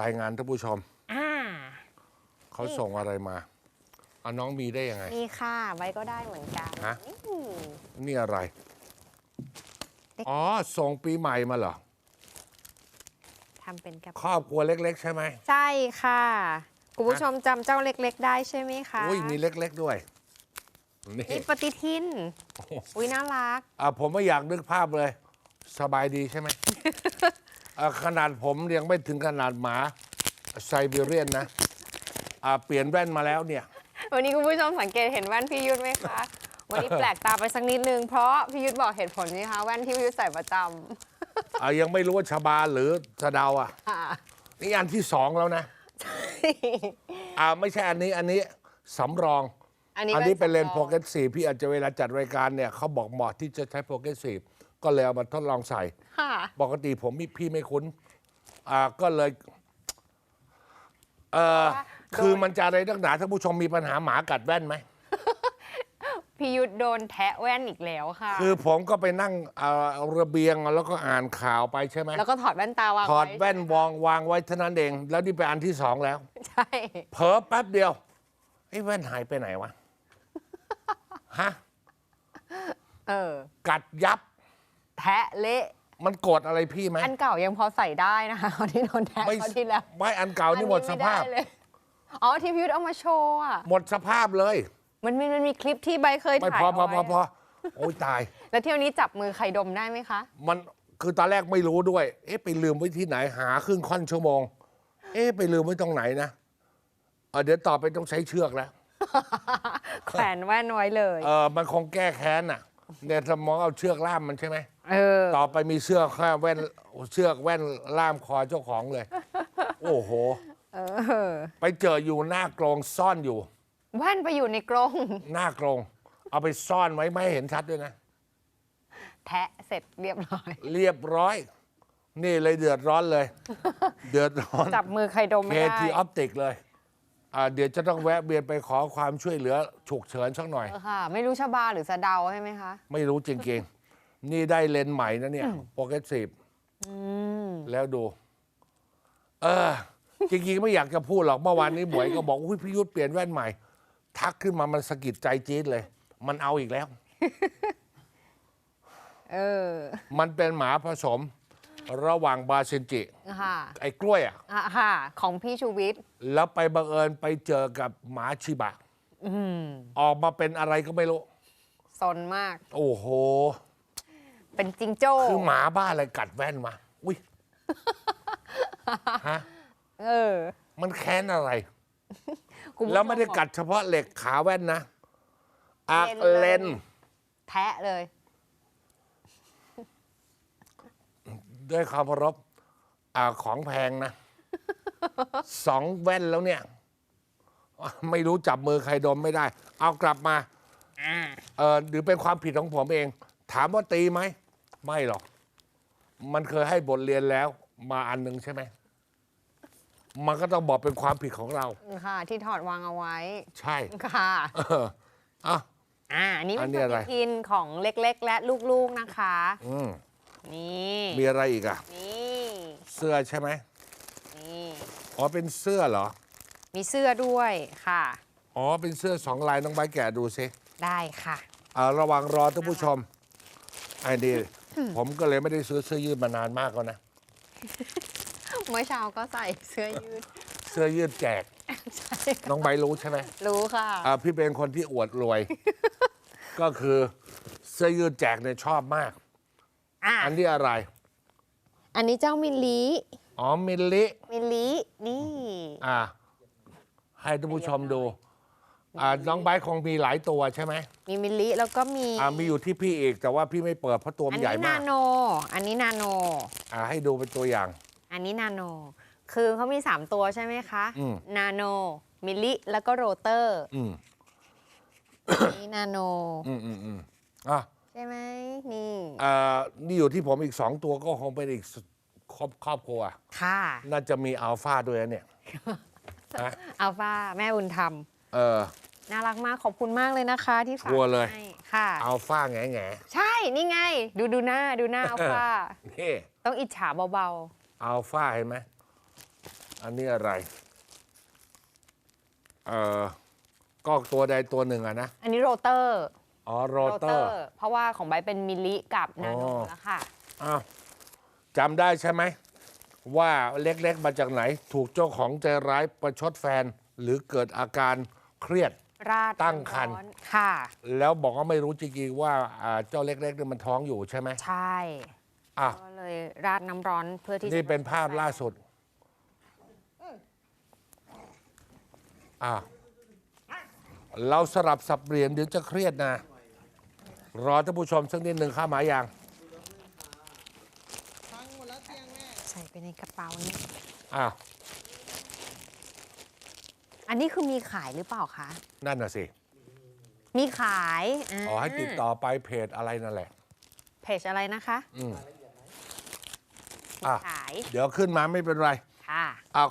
รายงานท่านผู้ชม อ่า เขาส่งอะไรมาเอาน้องมีได้ยังไง นี่ค่ะไว้ก็ได้เหมือนกันฮะ นี่ นี่อะไร อ๋อ ส่งปีใหม่มาเหรอ ทำเป็นกระครอบครัวเล็ก ๆ ใช่ไหม ใช่ค่ะ คุณผู้ชมจำเจ้าเล็ก ๆ ได้ใช่ไหมคะอุ้ยมีเล็ก ๆ ด้วย นี่นี่ปฏิทิน อุ้ยน่ารัก อะผมไม่อยากนึกภาพเลย สบายดีใช่ไหม อะขนาดผมยังไม่ถึงขนาดหมาไซบีเรียนนะอะเปลี่ยนแว่นมาแล้วเนี่ย วันนี้คุณผู้ชมสังเกตเห็นแว่นพี่ยุทธไหมคะ วันนี้แปลกตาไปสักนิดนึง เพราะพี่ยุทธบอกเหตุผลนี่คะแว่นที่พี่ยุทธใส่ประจอะยังไม่รู้ว่าชบาหรือสะเดาอะำค่ะ นี่อันที่สองแล้วนะ อ่าไม่ใช่อันนี้อันนี้สำรอง อันนี้อันนี้เป็นเลนส์สำโปรองเกตสีพี่อาจจะเวลาจัดรายการเนี่ยเขาบอกเหมาะที่จะใช้โปเกตสี ก็เลยเอามาทดลองใส่ ค่ะ ปกติผมพี่พี่ไม่คุ้น อ่าก็เลย เออคือมันจะอะไรตั้งหนาท่านผู้ชมมีปัญหาหมากัดแว่นไหมพี่ยุทธโดนแทะแว่นอีกแล้วค่ะ คือผมก็ไปนั่งเอ่อระเบียงแล้วก็อ่านข่าวไปใช่ไหมแล้วก็ถอดแว่นตาวางถอดไแว่นวางวางไว้เท่านั้นเอง แล้วนี่เป็นอันที่สองแล้ว ใช่ เผลอแป๊บเดียวไอ้แว่นหายไปไหนวะ ฮะ เออ กัดยับ แทะเละ มันโกรธอะไรพี่ไหมอันเก่ายังพอใส่ได้นะคะคนที่โดนแทะไม่เขาวที่แล้วไม่อันเก่านี่หมดสภาพ อันนี้ไม่ไเลยอ๋อที่พี่ยุทธเอามาโชว์อะหมดสภาพเลย มันมีมันมีคลิปที่ใบเคยไม่ถ่ายพอพอเอาพอไว้พอโอ้ยตาย แล้วเที่ยวนี้จับมือใครดมได้ไหมคะ มันคือตอนแรกไม่รู้ด้วย เอ๊ะไปลืมไว้ที่ไหนหาครึ่งค่อนชั่วโมง เอ๊ะไปลืมไว้ตรงไหนนะเออเดี๋ยวต่อไปต้องใช้เชือกแล้ว แขวนแว่นไว้เลย เออมันคงแก้แค้นอะเนี่ยสมองเอาเชือกล่ามมันใช่ไหม เออ ต่อไปมีเสื้อกแค่แว่นเชือกแว่นล่ามคอเจ้าของเลย โอ้โห เออ ไปเจออยู่หน้ากรงซ่อนอยู่ แว่นไปอยู่ในกรง หน้ากรง เอาไปซ่อนไว้ไม่ให้เห็นชัดด้วยนะ แทะเสร็จเรียบร้อย เรียบร้อย นี่เลยเดือดร้อนเลย เดือดร้อนจับมือใครดมเคไม่ได้ ทีออปติกเลยอ่าเดี๋ยวจะต้องแวะเวียนไปขอความช่วยเหลือฉุกเฉินสักหน่อย เออค่ะ ไม่รู้ชะบาหรือสะเดาใช่ไหมคะ ไม่รู้จริงๆ นี่ได้เลนส์ใหม่นะเนี่ยโปรเกรสซีฟแล้วดู เออ จริงๆ ไม่อยากจะพูดหรอก เมื่อวานนี้หมวยก็บอกอุ้ยพี่ยุทธเปลี่ยนแว่นใหม่ ทักขึ้นมามันสะกิดใจจี๊ดเลย มันเอาอีกแล้ว เออ มันเป็นหมาผสม ระหว่างบาเซนจิ ค่ะไอ้กล้วยอะอะค่ะ ของพี่ชูวิทย์แล้วไปบังเอิญไปเจอกับหมาชิบะออกมาเป็นอะไรก็ไม่รู้ซนมาก โอ้โห เป็นจิงโจ้ คือหมาบ้าอะไรกัดแว่นมาอุ้ยฮะเออ มันแค้นอะไร คุณผู้ชแล้วไม่ได้บอกกัดเฉพาะเหล็กขาแว่นนะอาเลนเลยเลนแทะเลย ด้วยความเคารพอาของแพงนะ สองแว่นแล้วเนี่ย ไม่รู้จับมือใครดมไม่ได้ เอากลับมา เออหรือเป็นความผิดของผมเอง ถามว่าตีไหม ไม่หรอก มันเคยให้บทเรียนแล้ว มาอันหนึ่งใช่ไหม มันก็ต้องบอกเป็นความผิดของเรา ค่ะ ที่ถอดวางเอาไว้ ใช่ค่ะ เอออะ อ่าอันนี้อัเป็นนนี้ปอะไร ฏิทินของเล็กๆ และลูกๆนะคะ อืมนี่มีอะไรอีกอะนี่เสื้อใช่ไหมนี่อ๋อเป็นเสื้อเหรอ มีเสื้อด้วยค่ะ อ๋อเป็นเสื้อสองลายน้องใบร์ทแกะดูสิได้ค่ะ อ่าระหวังรอท่านผู้ชมไอ้ดี ผมก็เลยไม่ได้ซื้อเสื้อยืดมานานมากแล้วนะ เมื่อเช้าก็ใส่เสื้อยืด เสื้อยืดแจก ใช่น้องใบร์ทรู้ใช่ไหมรู้ค่ะ อ่าพี่เป็นคนที่อวดรวย ก็คือเสื้อยืดแจกเนี่ยชอบมาก อะ อันนี้อะไร อันนี้เจ้ามิลลิอ๋อมิลลิ มิลลินี่ อ่า ให้ท่านผู้ชมดู อ่าน้องใบร์ทคงมีหลายตัวใช่ไหมมีมิลลิแล้วก็มีอ่ามีอยู่ที่พี่อีกแต่ว่าพี่ไม่เปิดเพราะตัวอัมันนใหญ่นี้มานาโน อันนี้นาโน อ่าให้ดูเป็นตัวอย่าง อันนี้นาโน คือเขามี 3 ตัวใช่ไหมคะ อืม นาโน มิลลิ แล้วก็โรเตอร์ อืมอันนี้นาโน อืมอืมอืมอะใช่ไหมนี่ อ่านี่อยู่ที่ผมอีกสองตัวก็คงเป็นอีกครอบครอบครัว ค่ะ น่าจะมีอัลฟาด้วยนะเนี่ยฮะอัลฟาแม่บุญธรรม เออ น่ารักมากขอบคุณมากเลยนะคะ ที่ฝากกลัวเลย ให้ค่ะอัลฟาแง่แง่ใช่นี่ไง ดูดูหน้าดูหน้าอัลฟานี่ต้องอิจฉาเบาอัลฟาเห็นไหมอันนี้อะไร เอ่อก็ตัวใดตัวหนึ่งอะนะอันนี้โรเตอร์อ๋อโรเตอร์ เพราะว่าของใบเป็นมิลลิกับนาโนอ๋อ แล้วค่ะ อ้าวจำได้ใช่ไหม ว่าเล็กๆมาจากไหน ถูกเจ้าของใจร้ายประชดแฟน หรือเกิดอาการ เครียดราดตั้งครรภ์ร้อนค่ะ แล้วบอกว่าไม่รู้จริงๆว่าอ่าเจ้าเล็กๆเนี่ยมันท้องอยู่ใช่ไหมใช่อะก็เลยราดน้ำร้อนเพื่อที่จะนี่เป็นภาพล่าสุดอะเราสลับสับเปลี่ยนเดี๋ยวจะเครียดนะ รอท่านผู้ชมสักนิดหนึ่งข้าหมายยัง ใส่ไปในกระเป๋านี้อ้าว อันนี้คือมีขายหรือเปล่าคะ นั่นน่ะสิมีขายขอให้ติดต่อไปเพจอะไรนั่นแหละ เพจอะไรนะคะอืม มีอะ ขาย เดี๋ยวขึ้นมาไม่เป็นไรค่ะ เอา